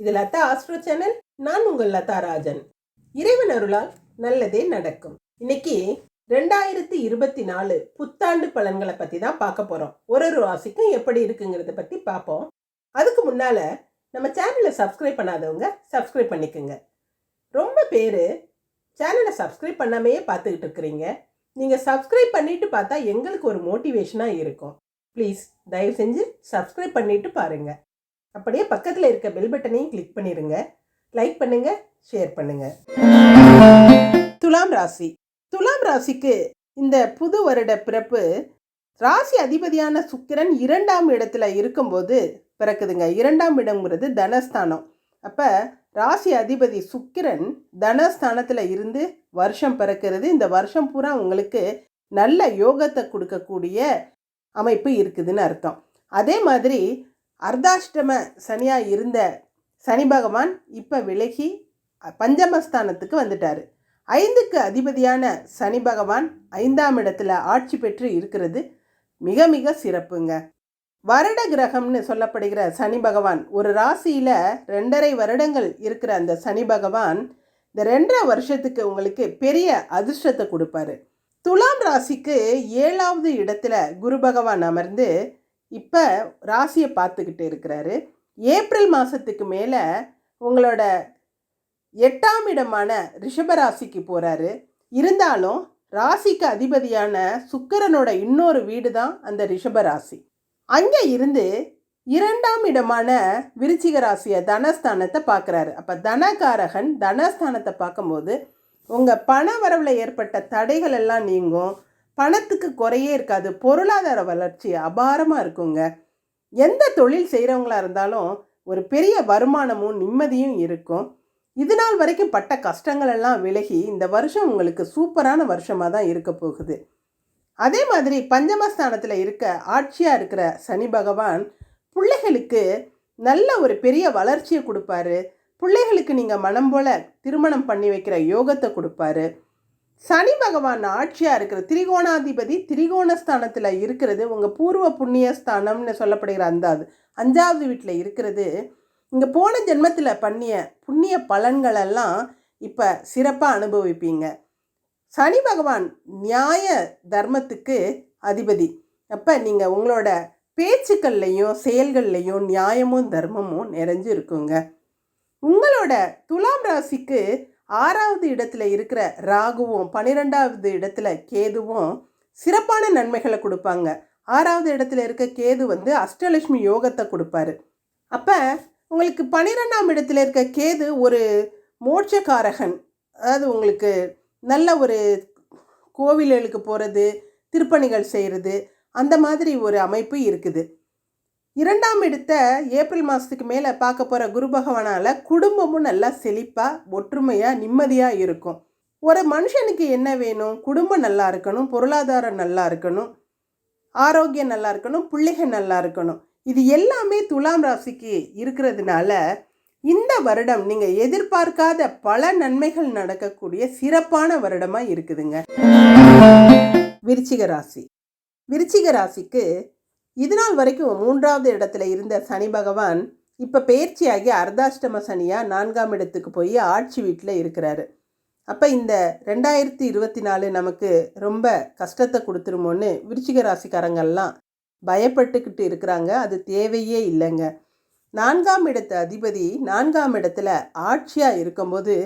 இது Latha astro channel நான் உங்கள் லதா ராஜன். இறைவன் அருளால் நல்லதே நடக்கும். இன்னைக்கு ரெண்டாயிரத்தி இருபத்தி நாலு புத்தாண்டு பலன்களை பற்றி தான் பார்க்க போகிறோம் ஒரு ஒரு ராசிக்கும் எப்படி இருக்குங்கிறத பற்றி பார்ப்போம். அதுக்கு முன்னால் நம்ம சேனலை சப்ஸ்கிரைப் பண்ணாதவங்க சப்ஸ்கிரைப் பண்ணிக்கோங்க. ரொம்ப பேர் சேனலை சப்ஸ்கிரைப் பண்ணாமையே பார்த்துக்கிட்டு இருக்கிறீங்க. நீங்கள் சப்ஸ்கிரைப் பண்ணிட்டு பார்த்தா எங்களுக்கு ஒரு மோட்டிவேஷனாக இருக்கும். ப்ளீஸ் தயவு செஞ்சு சப்ஸ்கிரைப் பண்ணிட்டு பாருங்கள் அப்படியே பக்கத்தில் இருக்க பெல் பட்டனையும் கிளிக் பண்ணிடுங்க லைக் பண்ணுங்க ஷேர் பண்ணுங்க. துலாம் ராசி. துலாம் ராசிக்கு இந்த புது வருட பிறப்பு ராசி அதிபதியான சுக்கிரன் இரண்டாம் இடத்துல இருக்கும்போது பிறக்குதுங்க. இரண்டாம் இடம்ங்கிறது தனஸ்தானம். அப்போ ராசி அதிபதி சுக்கிரன் தனஸ்தானத்தில் இருந்து வருஷம் பிறக்கிறது. இந்த வருஷம் பூரா உங்களுக்கு நல்ல யோகத்தை கொடுக்கக்கூடிய அமைப்பு இருக்குதுன்னு அர்த்தம். அதே மாதிரி அர்த்தாஷ்டம சனியாக இருந்த சனி பகவான் இப்போ விலகி பஞ்சமஸ்தானத்துக்கு வந்துட்டார். ஐந்துக்கு அதிபதியான சனி பகவான் ஐந்தாம் இடத்துல ஆட்சி பெற்று இருக்கிறது மிக மிக சிறப்புங்க. வருட கிரகம்னு சொல்லப்படுகிற சனி பகவான் ஒரு ராசியில் ரெண்டரை வருடங்கள் இருக்கிற அந்த சனி பகவான் இந்த ரெண்டரை வருஷத்துக்கு உங்களுக்கு பெரிய அதிர்ஷ்டத்தை கொடுப்பாரு. துலாம் ராசிக்கு ஏழாவது இடத்துல குரு பகவான் அமர்ந்து இப்போ ராசியை பார்த்துக்கிட்டு இருக்கிறாரு. ஏப்ரல் மாதத்துக்கு மேலே உங்களோட எட்டாம் இடமான ரிஷபராசிக்கு போகிறாரு இருந்தாலும் ராசிக்கு அதிபதியான சுக்கிரனோட இன்னொரு வீடு தான் அந்த ரிஷபராசி அங்கே இருந்து இரண்டாம் இடமான விருச்சிக ராசியை தனஸ்தானத்தை பார்க்குறாரு. அப்போ தனகாரகன் தனஸ்தானத்தை பார்க்கும்போது உங்கள் பண வரவில் ஏற்பட்ட தடைகள் எல்லாம் நீங்கும். பணத்துக்கு குறையே இருக்காது. பொருளாதார வளர்ச்சி அபாரமாக இருக்குங்க. எந்த தொழில் செய்கிறவங்களா இருந்தாலும் ஒரு பெரிய வருமானமும் நிம்மதியும் இருக்கும். இது நாள் வரைக்கும் பட்ட கஷ்டங்கள் எல்லாம் விலகி இந்த வருஷம் உங்களுக்கு சூப்பரான வருஷமாக தான் இருக்க போகுது. அதே மாதிரி பஞ்சமஸ்தானத்தில் இருக்க ஆட்சியாக இருக்கிற சனி பகவான் பிள்ளைகளுக்கு நல்ல ஒரு பெரிய வளர்ச்சியை கொடுப்பாரு. பிள்ளைகளுக்கு நீங்கள் மனம் போல் திருமணம் பண்ணி வைக்கிற யோகத்தை கொடுப்பாரு. சனி பகவான் ஆட்சியாக இருக்கிற திரிகோணாதிபதி திரிகோணஸ்தானத்தில் இருக்கிறது. உங்கள் பூர்வ புண்ணியஸ்தானம்னு சொல்லப்படுகிற அந்த அது அஞ்சாவது வீட்டில் இருக்கிறது. இங்கே போன ஜென்மத்தில் பண்ணிய புண்ணிய பலன்களெல்லாம் இப்போ சிறப்பாக அனுபவிப்பீங்க. சனி பகவான் நியாய தர்மத்துக்கு அதிபதி. அப்போ நீங்கள் உங்களோட பேச்சுக்கள்லையும் செயல்கள்லையும் நியாயமும் தர்மமும் நிறைஞ்சு இருக்குங்க. உங்களோட துலாம் ராசிக்கு ஆறாவது இடத்துல இருக்கிற ராகுவும் பன்னிரெண்டாவது இடத்துல கேதுவும் சிறப்பான நன்மைகளை கொடுப்பாங்க. ஆறாவது இடத்துல இருக்க கேது வந்து அஷ்டலட்சுமி யோகத்தை கொடுப்பாரு. அப்போ உங்களுக்கு பன்னிரெண்டாம் இடத்துல இருக்க கேது ஒரு மோட்சக்காரகன். அதாவது உங்களுக்கு நல்ல ஒரு கோவில்களுக்கு போகிறது திருப்பணிகள் செய்கிறது அந்த மாதிரி ஒரு அமைப்பு இருக்குது. இரண்டாம் இடத்த ஏப்ரல் மாதத்துக்கு மேலே பார்க்க போகிற குரு பகவானால் குடும்பமும் நல்லா செழிப்பாக ஒற்றுமையாக நிம்மதியாக இருக்கும். ஒரு மனுஷனுக்கு என்ன வேணும்? குடும்பம் நல்லா இருக்கணும் பொருளாதாரம் நல்லா இருக்கணும் ஆரோக்கியம் நல்லா இருக்கணும் பிள்ளைகள் நல்லா இருக்கணும். இது எல்லாமே துலாம் ராசிக்கு இருக்கிறதுனால இந்த வருடம் நீங்கள் எதிர்பார்க்காத பல நன்மைகள் நடக்கக்கூடிய சிறப்பான வருடமாக இருக்குதுங்க. விருச்சிக ராசி. விருச்சிக ராசிக்கு இதுநாள் வரைக்கும் மூன்றாவது இடத்துல இருந்த சனி பகவான் இப்போ பயிற்சியாகி அர்த்தாஷ்டம சனியாக நான்காம் இடத்துக்கு போய் ஆட்சி வீட்டில் இருக்கிறாரு. அப்போ இந்த ரெண்டாயிரத்தி இருபத்தி நாலு நமக்கு ரொம்ப கஷ்டத்தை கொடுத்துருமோன்னு விருச்சிக ராசிக்காரங்கள்லாம் பயப்பட்டுக்கிட்டு இருக்கிறாங்க. அது தேவையே இல்லைங்க. நான்காம் இடத்து அதிபதி நான்காம் இடத்துல ஆட்சியாக இருக்கும்போது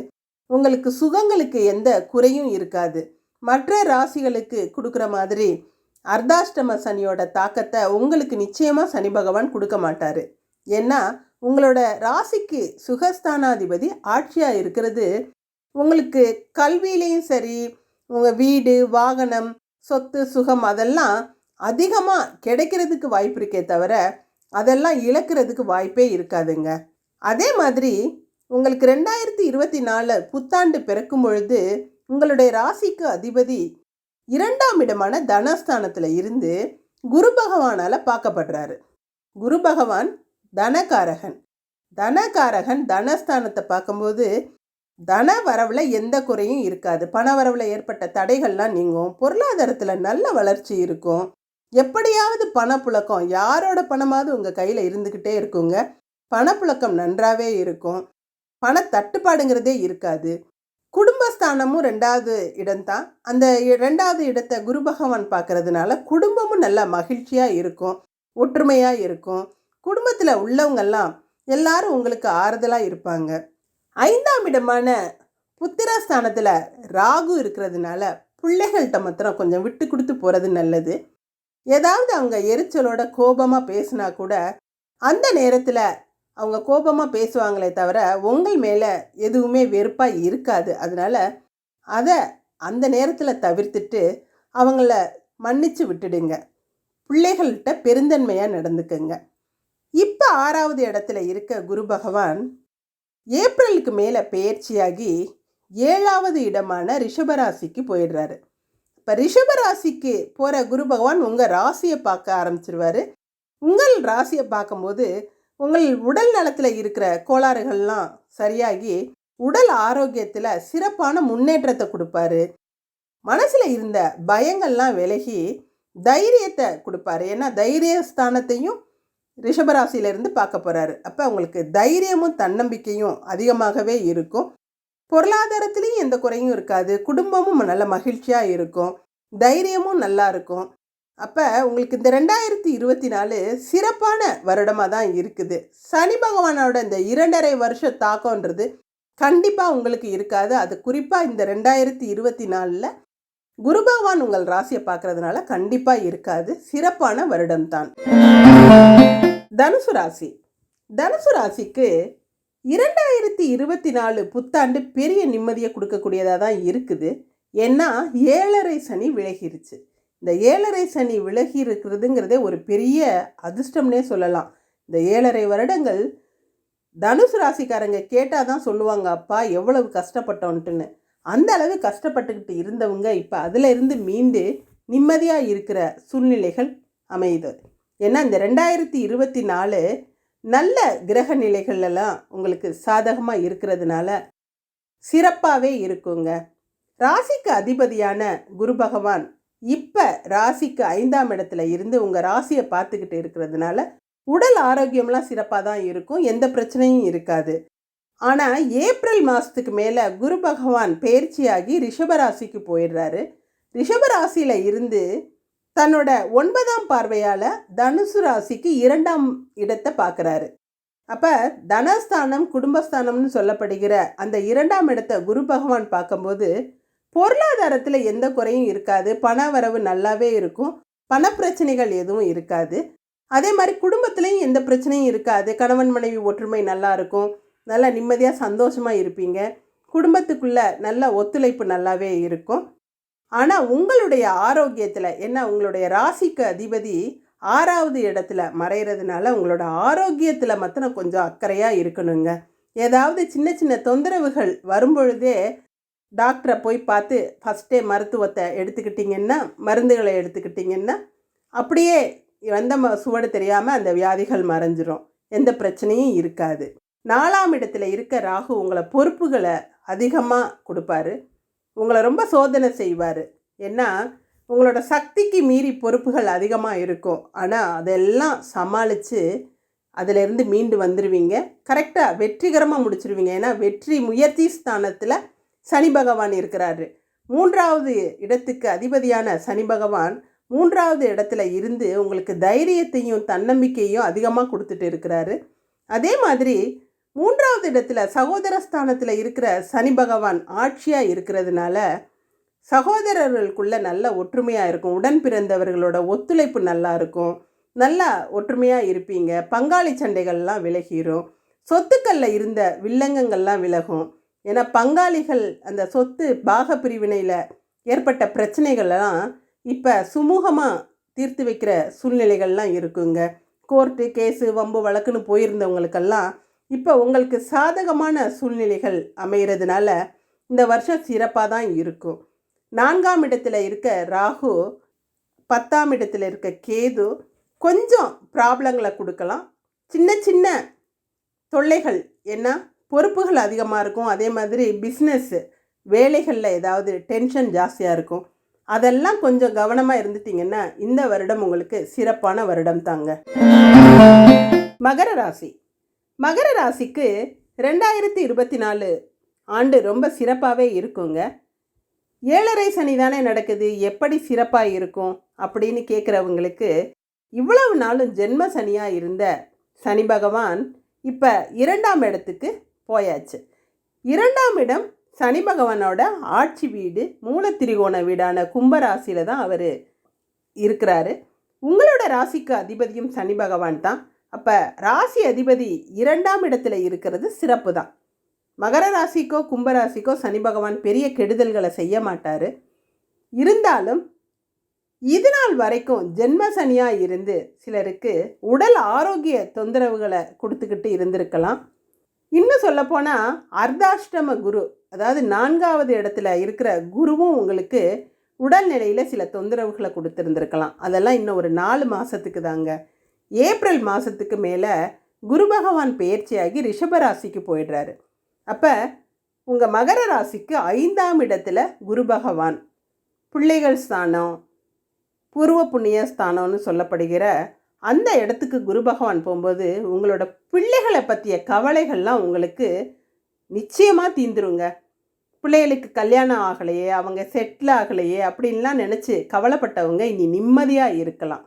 உங்களுக்கு சுகங்களுக்கு எந்த குறையும் இருக்காது. மற்ற ராசிகளுக்கு கொடுக்குற மாதிரி அர்த்தாஷ்டம சனியோட தாக்கத்தை உங்களுக்கு நிச்சயமாக சனி பகவான் கொடுக்க மாட்டார். ஏன்னா உங்களோட ராசிக்கு சுகஸ்தானாதிபதி ஆட்சியாக இருக்கிறது. உங்களுக்கு கல்வியிலையும் சரி உங்கள் வீடு வாகனம் சொத்து சுகம் அதெல்லாம் அதிகமாக கிடைக்கிறதுக்கு வாய்ப்பு இருக்கே தவிர அதெல்லாம் இழக்கிறதுக்கு வாய்ப்பே இருக்காதுங்க. அதே மாதிரி உங்களுக்கு ரெண்டாயிரத்தி இருபத்தி நாலு புத்தாண்டு பிறக்கும் பொழுது உங்களுடைய ராசிக்கு அதிபதி இரண்டாம் இடமான தனஸ்தானத்தில் இருந்து குரு பகவானால் பார்க்கப்படுறாரு. குரு பகவான் தனகாரகன். தனகாரகன் தனஸ்தானத்தை பார்க்கும்போது தன வரவில் எந்த குறையும் இருக்காது. பண வரவில் ஏற்பட்ட தடைகள்லாம் நீங்கும். பொருளாதாரத்தில் நல்ல வளர்ச்சி இருக்கும். எப்படியாவது பணப்புழக்கம் யாரோட பணமாவது உங்கள் கையில் இருந்துக்கிட்டே இருக்குங்க. பணப்புழக்கம் நன்றாகவே இருக்கும். பண தட்டுப்பாடுங்கிறதே இருக்காது. குடும்பஸ்தானமும் ரெண்டாவது இடம்தான். அந்த இ- ரெண்டாவது இடத்தை குரு பகவான் பார்க்கறதுனால குடும்பமும் நல்லா மகிழ்ச்சியாக இருக்கும் ஒற்றுமையாக இருக்கும். குடும்பத்தில் உள்ளவங்கெல்லாம் எல்லாரும் உங்களுக்கு ஆறுதலாக இருப்பாங்க. ஐந்தாம் இடமான புத்திரஸ்தானத்தில் ராகு இருக்கிறதுனால பிள்ளைகள்கிட்ட மாத்திரம் கொஞ்சம் விட்டு கொடுத்து போகிறது நல்லது. ஏதாவது அவங்க எரிச்சலோட கோபமாக பேசினா கூட அந்த நேரத்தில் அவங்க கோபமாக பேசுவாங்களே தவிர உங்கள் மேலே எதுவுமே வெறுப்பாக இருக்காது. அதனால் அதை அந்த நேரத்தில் தவிர்த்துட்டு அவங்கள மன்னிச்சு விட்டுடுங்க. பிள்ளைகள்கிட்ட பெருந்தன்மையாக நடந்துக்குங்க. இப்போ ஆறாவது இடத்துல இருக்க குரு பகவான் ஏப்ரலுக்கு மேலே பெயர்ச்சியாகி ஏழாவது இடமான ரிஷபராசிக்கு போயிடுறாரு. இப்போ ரிஷபராசிக்கு போகிற குரு பகவான் உங்கள் ராசியை பார்க்க ஆரம்பிச்சிருவாரு. உங்கள் ராசியை பார்க்கும்போது உங்கள் உடல் நலத்தில் இருக்கிற கோளாறுகள்லாம் சரியாகி உடல் ஆரோக்கியத்தில் சிறப்பான முன்னேற்றத்தை கொடுப்பாரு. மனசில் இருந்த பயங்கள்லாம் விலகி தைரியத்தை கொடுப்பாரு. ஏன்னா தைரிய ஸ்தானத்தையும் ரிஷபராசியிலேருந்து பார்க்க போகிறாரு அப்போ உங்களுக்கு தைரியமும் தன்னம்பிக்கையும் அதிகமாகவே இருக்கும். பொருளாதாரத்துலேயும் எந்த குறையும் இருக்காது. குடும்பமும் நல்ல மகிழ்ச்சியாக இருக்கும். தைரியமும் நல்லா இருக்கும். அப்போ உங்களுக்கு இந்த ரெண்டாயிரத்தி இருபத்தி நாலு சிறப்பான வருடமாக தான் இருக்குது. சனி பகவானோட இந்த இரண்டரை வருஷ தாக்கம்ன்றது கண்டிப்பாக உங்களுக்கு இருக்காது. அது குறிப்பாக இந்த ரெண்டாயிரத்தி இருபத்தி நாலில் குரு பகவான் உங்கள் ராசியை பார்க்கறதுனால கண்டிப்பாக இருக்காது. சிறப்பான வருடம்தான் தனுசு ராசி. தனுசு ராசிக்கு இரண்டாயிரத்தி இருபத்தி நாலு புத்தாண்டு பெரிய நிம்மதியை கொடுக்கக்கூடியதாக தான் இருக்குது. ஏன்னா ஏழரை சனி விலகிருச்சு. இந்த ஏழரை சனி விலகி இருக்கிறதுங்கிறதே ஒரு பெரிய அதிர்ஷ்டம்னே சொல்லலாம். இந்த ஏழரை வருடங்கள் தனுசு ராசிக்காரங்க கேட்டால் தான் சொல்லுவாங்க அப்பா எவ்வளவு கஷ்டப்பட்டோன்ட்டுன்னு. அந்த அளவு கஷ்டப்பட்டுக்கிட்டு இருந்தவங்க இப்போ அதிலிருந்து மீண்டு நிம்மதியாக இருக்கிற சூழ்நிலைகள் அமையுது. ஏன்னா இந்த ரெண்டாயிரத்தி இருபத்தி நாலு நல்ல கிரக நிலைகள்லாம் உங்களுக்கு சாதகமாக இருக்கிறதுனால சிறப்பாகவே இருக்குங்க. ராசிக்கு அதிபதியான குரு பகவான் இப்போ ராசிக்கு ஐந்தாம் இடத்துல இருந்து உங்கள் ராசியை பார்த்துக்கிட்டு இருக்கிறதுனால உடல் ஆரோக்கியம்லாம் சிறப்பாக தான் இருக்கும். எந்த பிரச்சனையும் இருக்காது. ஆனால் ஏப்ரல் மாதத்துக்கு மேலே குரு பகவான் பயிற்சியாகி ரிஷபராசிக்கு போயிடுறாரு. ரிஷபராசியில் இருந்து தன்னோட ஒன்பதாம் பார்வையால் தனுசு ராசிக்கு இரண்டாம் இடத்தை பார்க்குறாரு. அப்போ தனஸ்தானம் குடும்பஸ்தானம்னு சொல்லப்படுகிற அந்த இரண்டாம் இடத்தை குரு பகவான் பார்க்கும்போது பொருளாதாரத்தில் எந்த குறையும் இருக்காது. பண வரவு நல்லாவே இருக்கும். பணப்பிரச்சனைகள் எதுவும் இருக்காது. அதே மாதிரி குடும்பத்துலேயும் எந்த பிரச்சனையும் இருக்காது. கணவன் மனைவி ஒற்றுமை நல்லா இருக்கும். நல்லா நிம்மதியாக சந்தோஷமாக இருப்பீங்க. குடும்பத்துக்குள்ள நல்ல ஒத்துழைப்பு நல்லாவே இருக்கும். ஆனால் உங்களுடைய ஆரோக்கியத்தில் என்ன உங்களுடைய ராசிக்கு அதிபதி ஆறாவது இடத்துல மறைகிறதுனால உங்களோட ஆரோக்கியத்தில் மாத்திரம் கொஞ்சம் அக்கறையாக இருக்கணுங்க. ஏதாவது சின்ன சின்ன தொந்தரவுகள் வரும்பொழுதே டாக்டரை போய் பார்த்து ஃபஸ்ட்டே மருத்துவத்தை எடுத்துக்கிட்டிங்கன்னா மருந்துகளை எடுத்துக்கிட்டிங்கன்னா அப்படியே வந்த சுவடு தெரியாமல் அந்த வியாதிகள் மறைஞ்சிரும். எந்த பிரச்சனையும் இருக்காது. நாலாம் இடத்துல இருக்க ராகு உங்களை பொறுப்புகளை அதிகமாக கொடுப்பாரு. உங்களை ரொம்ப சோதனை செய்வார். ஏன்னா உங்களோட சக்திக்கு மீறி பொறுப்புகள் அதிகமாக இருக்கும். ஆனால் அதெல்லாம் சமாளித்து அதிலிருந்து மீண்டு வந்துடுவீங்க கரெக்டாக வெற்றிகரமாக முடிச்சிருவீங்க. ஏன்னா வெற்றி முயற்சி ஸ்தானத்தில் சனி பகவான் இருக்கிறாரு. மூன்றாவது இடத்துக்கு அதிபதியான சனி பகவான் மூன்றாவது இடத்துல இருந்து உங்களுக்கு தைரியத்தையும் தன்னம்பிக்கையும் அதிகமாக கொடுத்துட்டு இருக்கிறாரு. அதே மாதிரி மூன்றாவது இடத்துல சகோதர ஸ்தானத்தில் இருக்கிற சனி பகவான் ஆட்சியாக இருக்கிறதுனால சகோதரர்களுக்குள்ள நல்ல ஒற்றுமையாக இருக்கும். உடன் பிறந்தவர்களோட ஒத்துழைப்பு நல்லா இருக்கும். நல்லா ஒற்றுமையாக இருப்பீங்க. பங்காளி சண்டைகள்லாம் விலகிரும். சொத்துக்களில் இருந்த வில்லங்கங்கள்லாம் விலகும். ஏன்னா பங்காளிகள் அந்த சொத்து பாக பிரிவினையில் ஏற்பட்ட பிரச்சனைகள்லாம் இப்போ சுமூகமாக தீர்த்து வைக்கிற சூழ்நிலைகள்லாம் இருக்குங்க. கோர்ட்டு கேஸு வம்பு வழக்குன்னு போயிருந்தவங்களுக்கெல்லாம் இப்போ உங்களுக்கு சாதகமான சூழ்நிலைகள் அமைகிறதுனால இந்த வருஷம் சிறப்பாக தான் இருக்கும். நான்காம் இடத்துல இருக்க ராகு பத்தாம் இடத்துல இருக்க கேது கொஞ்சம் ப்ராப்ளங்களை கொடுக்கலாம். சின்ன சின்ன தொல்லைகள் என்ன பொறுப்புகள் அதிகமாக இருக்கும். அதே மாதிரி பிஸ்னஸ்ஸு வேலைகளில் ஏதாவது டென்ஷன் ஜாஸ்தியாக இருக்கும். அதெல்லாம் கொஞ்சம் கவனமாக இருந்துட்டிங்கன்னா இந்த வருடம் உங்களுக்கு சிறப்பான வருடம் தாங்க. மகர ராசி. மகர ராசிக்கு ரெண்டாயிரத்தி இருபத்தி நாலு ஆண்டு ரொம்ப சிறப்பாகவே இருக்குங்க. ஏழரை சனி தானே நடக்குது. எப்படி சிறப்பாக இருக்கும் அப்படின்னு கேட்குறவங்களுக்கு இவ்வளவு நாளும் ஜென்ம சனியாக இருந்த சனி பகவான் இப்போ இரண்டாம் இடத்துக்கு போயாச்சு. இரண்டாம் இடம் சனி பகவானோட ஆட்சி வீடு மூலத்திரிகோண வீடான கும்பராசியில் தான் அவர் இருக்கிறாரு. உங்களோட ராசிக்கு அதிபதியும் சனி பகவான் தான். அப்போ ராசி அதிபதி இரண்டாம் இடத்துல இருக்கிறது சிறப்பு தான். மகர ராசிக்கோ கும்பராசிக்கோ சனி பகவான் பெரிய கெடுதல்களை செய்ய மாட்டார். இருந்தாலும் இது நாள் வரைக்கும் ஜென்ம சனியாக இருந்து சிலருக்கு உடல் ஆரோக்கிய தொந்தரவுகளை கொடுத்துக்கிட்டு இருந்திருக்கலாம். இன்னும் சொல்லப்போனால் அர்த்தாஷ்டம குரு அதாவது நான்காவது இடத்துல இருக்கிற குருவும் உங்களுக்கு உடல்நிலையில் சில தொந்தரவுகளை கொடுத்துருந்துருக்கலாம். அதெல்லாம் இன்னும் ஒரு நாலு மாதத்துக்கு தாங்க. ஏப்ரல் மாதத்துக்கு மேலே குரு பகவான் பெயர்ச்சியாகி ரிஷபராசிக்கு போயிடுறாரு. அப்போ உங்கள் மகர ராசிக்கு ஐந்தாம் இடத்துல குரு பகவான். பிள்ளைகள் ஸ்தானம் பூர்வ புண்ணிய ஸ்தானம்னு சொல்லப்படுகிற அந்த இடத்துக்கு குரு பகவான் போகும்போது உங்களோட பிள்ளைகளை பற்றிய கவலைகள்லாம் உங்களுக்கு நிச்சயமாக தீந்துருங்க. பிள்ளைகளுக்கு கல்யாணம் ஆகலையே அவங்க செட்டில் ஆகலையே அப்படின்லாம் நினச்சி கவலைப்பட்டவங்க இனி நிம்மதியாக இருக்கலாம்.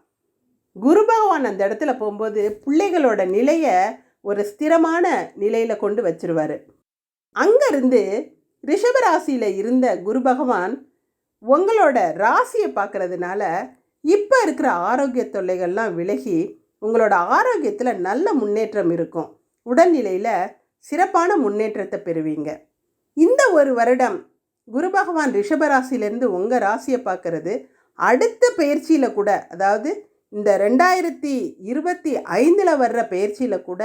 குரு பகவான் அந்த இடத்துல போகும்போது பிள்ளைகளோட நிலையை ஒரு ஸ்திரமான நிலையில் கொண்டு வச்சிருவார். அங்கேருந்து ரிஷபராசியில் இருந்த குரு பகவான் உங்களோட ராசியை பார்க்குறதுனால இப்போ இருக்கிற ஆரோக்கிய தொல்லைகள்லாம் விலகி உங்களோட ஆரோக்கியத்தில் நல்ல முன்னேற்றம் இருக்கும். உடல்நிலையில் சிறப்பான முன்னேற்றத்தை பெறுவீங்க. இந்த ஒரு வருடம் குரு பகவான் ரிஷபராசிலேருந்து உங்கள் ராசியை பார்க்கறது. அடுத்த பயிற்சியில் கூட அதாவது இந்த ரெண்டாயிரத்தி இருபத்தி ஐந்தில் வர்ற பயிற்சியில் கூட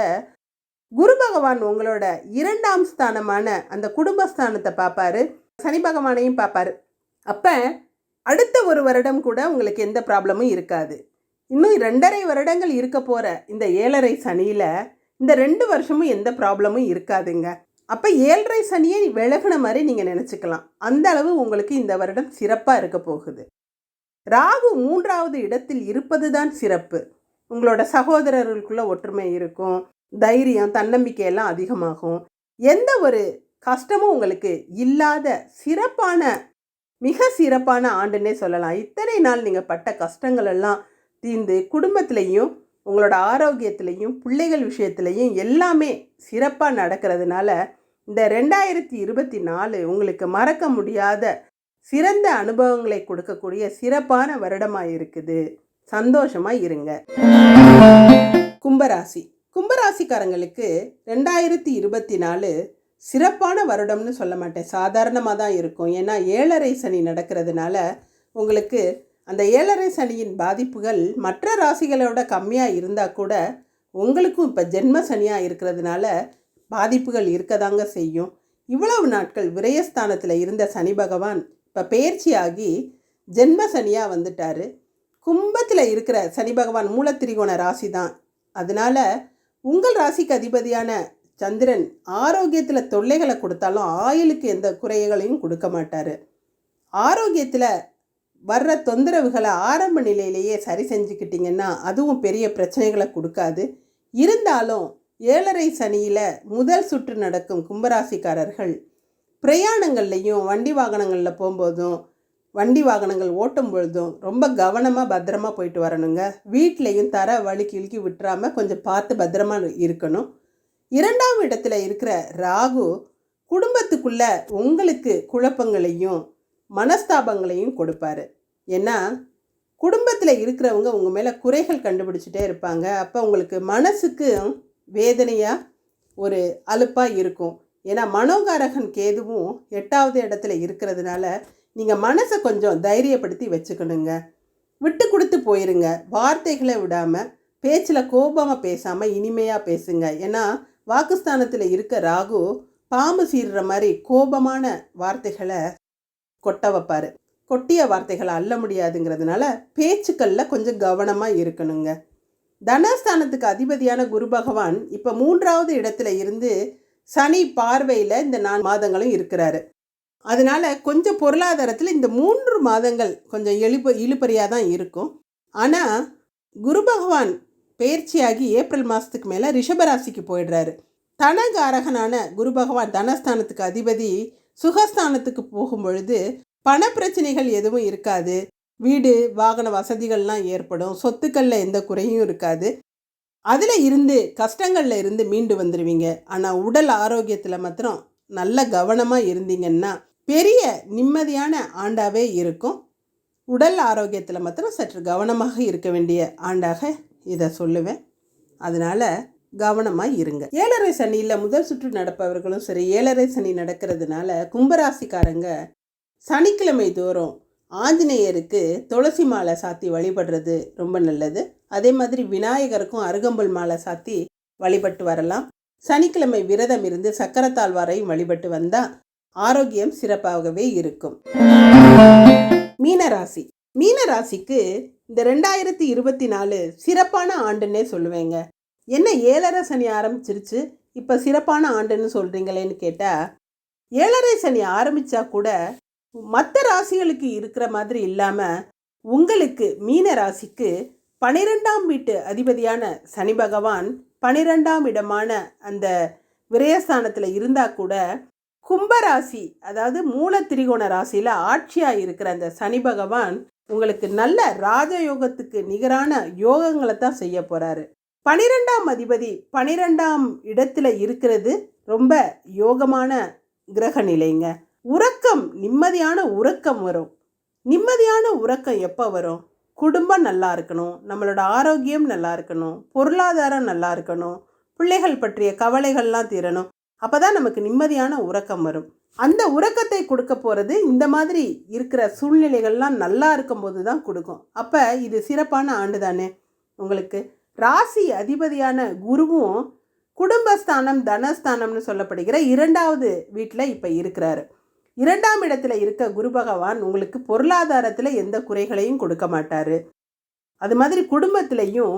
குரு பகவான் உங்களோட இரண்டாம் ஸ்தானமான அந்த குடும்பஸ்தானத்தை பார்ப்பாரு. சனி பகவானையும் பார்ப்பாரு. அப்போ அடுத்த ஒரு வருடம் கூட உங்களுக்கு எந்த ப்ராப்ளமும் இருக்காது. இன்னும் ரெண்டரை வருடங்கள் இருக்க போகிற இந்த ஏழரை சனியில் இந்த ரெண்டு வருஷமும் எந்த ப்ராப்ளமும் இருக்காதுங்க. அப்போ ஏழரை சனியை விலகின மாதிரி நீங்கள் நினச்சிக்கலாம். அந்த அளவு உங்களுக்கு இந்த வருடம் சிறப்பாக இருக்க போகுது. ராகு மூன்றாவது இடத்தில் இருப்பது தான் சிறப்பு. உங்களோட சகோதரர்களுக்குள்ள ஒற்றுமை இருக்கும். தைரியம் தன்னம்பிக்கையெல்லாம் அதிகமாகும். எந்த ஒரு கஷ்டமும் உங்களுக்கு இல்லாத சிறப்பான மிக சிறப்பான ஆண்டுன்னே சொல்லலாம். இத்தனை நாள் நீங்கள் பட்ட கஷ்டங்கள் எல்லாம் தீர்ந்து குடும்பத்திலையும் உங்களோட ஆரோக்கியத்திலையும் பிள்ளைகள் விஷயத்துலையும் எல்லாமே சிறப்பாக நடக்கிறதுனால இந்த ரெண்டாயிரத்தி இருபத்தி நாலு உங்களுக்கு மறக்க முடியாத சிறந்த அனுபவங்களை கொடுக்கக்கூடிய சிறப்பான வருடமாக இருக்குது. சந்தோஷமாக இருங்க. கும்பராசி. கும்பராசிக்காரங்களுக்கு ரெண்டாயிரத்தி இருபத்தி நாலு சிறப்பான வருடம்னு சொல்ல மாட்டேன். சாதாரணமாக தான் இருக்கும். ஏன்னா ஏழரை சனி நடக்கிறதுனால உங்களுக்கு அந்த ஏழரை சனியின் பாதிப்புகள் மற்ற ராசிகளோட கம்மியாக இருந்தால் கூட உங்களுக்கும் இப்போ ஜென்ம சனியாக இருக்கிறதுனால பாதிப்புகள் இருக்கதாங்க செய்யும். இவ்வளவு நாட்கள் விரயஸ்தானத்தில் இருந்த சனி பகவான் இப்போ பயிற்சியாகி ஜென்ம சனியாக வந்துட்டார். கும்பத்தில் இருக்கிற சனி பகவான் மூலத்திரிகோண ராசி தான் அதனால் உங்கள் ராசிக்கு அதிபதியான சந்திரன் ஆரோக்கியத்தில் தொல்லைகளை கொடுத்தாலும் ஆயுளுக்கு எந்த குறைகளையும் கொடுக்க மாட்டார். ஆரோக்கியத்தில் வர்ற தொந்தரவுகளை ஆரம்ப நிலையிலேயே சரி செஞ்சுக்கிட்டிங்கன்னா அதுவும் பெரிய பிரச்சனைகளை கொடுக்காது. இருந்தாலும் ஏழரை சனியில் முதல் சுற்று நடக்கும் கும்பராசிக்காரர்கள் பிரயாணங்கள்லையும் வண்டி வாகனங்களில் போகும்போதும் வண்டி வாகனங்கள் ஓட்டும் பொழுதும் ரொம்ப கவனமாக பத்திரமா போயிட்டு வரணுங்க. வீட்லேயும் தர வழி கிழக்கி விட்டுறாமல் கொஞ்சம் பார்த்து பத்திரமா இருக்கணும். இரண்டாம் இடத்துல இருக்கிற ராகு குடும்பத்துக்குள்ள உங்களுக்கு குழப்பங்களையும் மனஸ்தாபங்களையும் கொடுப்பாரு. ஏன்னா குடும்பத்தில் இருக்கிறவங்க உங்கள் மேலே குறைகள் கண்டுபிடிச்சிட்டே இருப்பாங்க. அப்போ உங்களுக்கு மனசுக்கு வேதனையாக ஒரு அலுப்பாக இருக்கும். ஏன்னா மனோகாரகன் கேதுவும் எட்டாவது இடத்துல இருக்கிறதுனால நீங்கள் மனசை கொஞ்சம் தைரியப்படுத்தி வச்சுக்கணுங்க. விட்டு கொடுத்து போயிருங்க. வார்த்தைகளை விடாமல் பேச்சில் கோபமாக பேசாமல் இனிமையாக பேசுங்க. ஏன்னா வாக்குஸ்தானத்தில் இருக்க ராகு பாம்பு சீர்ற மாதிரி கோபமான வார்த்தைகளை கொட்ட வைப்பார். கொட்டிய வார்த்தைகளை அள்ள முடியாதுங்கிறதுனால பேச்சுக்களில் கொஞ்சம் கவனமாக இருக்கணுங்க. தனஸ்தானத்துக்கு அதிபதியான குரு பகவான் இப்போ மூன்றாவது இடத்துல இருந்து சனி பார்வையில் இந்த நான்கு மாதங்களும் இருக்கிறாரு. அதனால கொஞ்சம் பொருளாதாரத்தில் இந்த மூன்று மாதங்கள் கொஞ்சம் எழுப்பு இழுபறியாக தான் இருக்கும். ஆனால் குரு பகவான் பயிற்சியாகி ஏப்ரல் மாதத்துக்கு மேலே ரிஷபராசிக்கு போயிடுறாரு. தனகாரகனான குரு பகவான் தனஸ்தானத்துக்கு அதிபதி சுகஸ்தானத்துக்கு போகும் பொழுது பண பிரச்சனைகள் எதுவும் இருக்காது. வீடு வாகன வசதிகள்லாம் ஏற்படும். சொத்துக்களில் எந்த குறையும் இருக்காது. அதில் இருந்து கஷ்டங்களில் இருந்து மீண்டு வந்துடுவீங்க ஆனால் உடல் ஆரோக்கியத்தில் மாத்திரம் நல்ல கவனமாக இருந்தீங்கன்னா பெரிய நிம்மதியான ஆண்டாகவே இருக்கும். உடல் ஆரோக்கியத்தில் மாத்திரம் சற்று கவனமாக இருக்க வேண்டிய ஆண்டாக இதை சொல்லுவேன். அதனால் கவனமாக இருங்க. ஏழரை சனியில் முதல் சுற்று நடப்பவர்களும் சரி ஏழரை சனி நடக்கிறதுனால கும்பராசிக்காரங்க சனிக்கிழமை தோறும் ஆஞ்சநேயருக்கு துளசி மாலை சாத்தி வழிபடுறது ரொம்ப நல்லது. அதே மாதிரி விநாயகருக்கும் அருகம்புல் மாலை சாத்தி வழிபட்டு வரலாம். சனிக்கிழமை விரதம் இருந்து சக்கரத்தாழ்வாரையும் வழிபட்டு வந்தால் ஆரோக்கியம் சிறப்பாகவே இருக்கும். மீனராசி. மீனராசிக்கு இந்த ரெண்டாயிரத்தி இருபத்தி நாலு சிறப்பான ஆண்டுன்னே சொல்லுவேங்க. என்ன ஏழரை சனி ஆரம்பிச்சிருச்சு? இப்போ சிறப்பான ஆண்டுன்னு சொல்கிறீங்களேன்னு கேட்டால் ஏழரை சனி ஆரம்பித்தா கூட மற்ற ராசிகளுக்கு இருக்கிற மாதிரி இல்லாமல் உங்களுக்கு மீன ராசிக்கு பனிரெண்டாம் வீட்டு அதிபதியான சனி பகவான் பனிரெண்டாம் இடமான அந்த விரயஸ்தானத்தில் இருந்தால் கூட கும்பராசி அதாவது மூல திரிகோண ராசியில் ஆட்சியாக இருக்கிற அந்த சனி பகவான் உங்களுக்கு நல்ல ராஜயோகத்துக்கு நிகரான யோகங்களை தான் செய்ய போகிறாரு பனிரெண்டாம் அதிபதி பனிரெண்டாம் இடத்துல இருக்கிறது ரொம்ப யோகமான கிரக நிலைங்க. உறக்கம் நிம்மதியான உறக்கம் வரும். நிம்மதியான உறக்கம் எப்போ வரும்? குடும்பம் நல்லா இருக்கணும் நம்மளோட ஆரோக்கியம் நல்லா இருக்கணும் பொருளாதாரம் நல்லா இருக்கணும் பிள்ளைகள் பற்றிய கவலைகள்லாம் தீரணும். அப்போ தான் நமக்கு நிம்மதியான உறக்கம் வரும். அந்த உறக்கத்தை கொடுக்க போகிறது இந்த மாதிரி இருக்கிற சூழ்நிலைகள்லாம் நல்லா இருக்கும்போது தான் கொடுக்கும். அப்போ இது சிறப்பான ஆண்டு தானே உங்களுக்கு ராசி அதிபதியான குருவும் குடும்பஸ்தானம் தனஸ்தானம்னு சொல்லப்படுகிற இரண்டாவது வீட்டில் இப்போ இருக்கிறாரு. இரண்டாம் இடத்துல இருக்க குரு பகவான் உங்களுக்கு பொருளாதாரத்தில் எந்த குறைகளையும் கொடுக்க மாட்டார். அது மாதிரி குடும்பத்திலையும்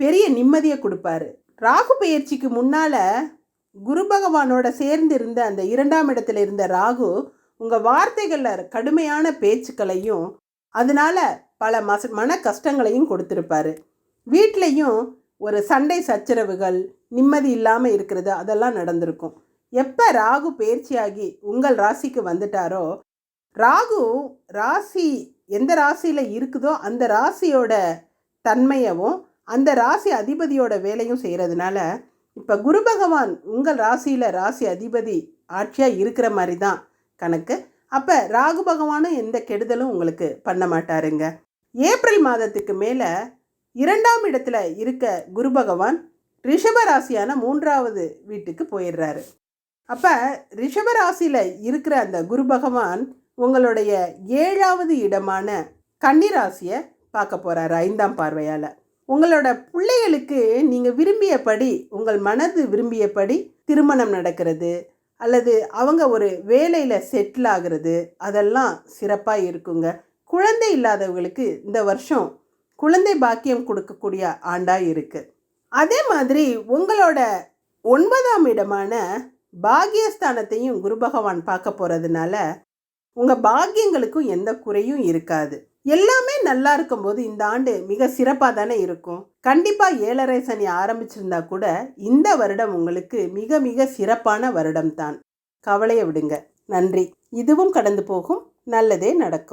பெரிய நிம்மதியை கொடுப்பாரு. ராகு பயிற்சிக்கு முன்னால் குரு பகவானோட சேர்ந்து இருந்த அந்த இரண்டாம் இடத்துல இருந்த ராகு உங்கள் வார்த்தைகளில் கடுமையான பேச்சுக்களையும் அதனால பல மச மன கஷ்டங்களையும் கொடுத்துருப்பாரு. வீட்லேயும் ஒரு சண்டை சச்சரவுகள் நிம்மதி இல்லாமல் இருக்கிறது அதெல்லாம் நடந்திருக்கும். எப்போ ராகு பயிற்சியாகி உங்கள் ராசிக்கு வந்துட்டாரோ ராகு ராசி எந்த ராசியில் இருக்குதோ அந்த ராசியோட தன்மையவும் அந்த ராசி அதிபதியோட வேலையும் செய்கிறதுனால இப்போ குரு பகவான் உங்கள் ராசியில் ராசி அதிபதி ஆட்சியாக இருக்கிற மாதிரி தான் கணக்கு. அப்போ ராகு பகவானும் எந்த கெடுதலும் உங்களுக்கு பண்ண மாட்டாருங்க. ஏப்ரல் மாதத்துக்கு மேலே இரண்டாம் இடத்துல இருக்க குரு பகவான் ரிஷப ராசியான மூன்றாவது வீட்டுக்கு போயிடுறாரு. அப்போ ரிஷபராசியில் இருக்கிற அந்த குரு பகவான் உங்களுடைய ஏழாவது இடமான கன்னிராசியை பார்க்க போகிறாரு ஐந்தாம் பார்வையால். உங்களோட பிள்ளைகளுக்கு நீங்கள் விரும்பியபடி உங்கள் மனது விரும்பியபடி திருமணம் நடக்கிறது அல்லது அவங்க ஒரு வேலையில் செட்டில் ஆகிறது அதெல்லாம் சிறப்பாக இருக்குங்க. குழந்தை இல்லாதவங்களுக்கு இந்த வருஷம் குழந்தை பாக்கியம் கொடுக்கக்கூடிய ஆண்டாக இருக்குது அதே மாதிரி உங்களோட ஒன்பதாம் இடமான பாக்கியஸ்தானத்தையும் குரு பகவான் பார்க்க போகிறதுனால உங்கள் பாக்கியங்களுக்கும் எந்த குறையும் இருக்காது. எல்லாமே நல்லா இருக்கும்போது இந்த ஆண்டு மிக சிறப்பாக தானே இருக்கும். கண்டிப்பாக ஏழரை சனி ஆரம்பிச்சிருந்தா கூட இந்த வருடம் உங்களுக்கு மிக மிக சிறப்பான வருடம் தான் கவலையை விடுங்க. நன்றி. இதுவும் கடந்து போகும். நல்லதே நடக்கும்.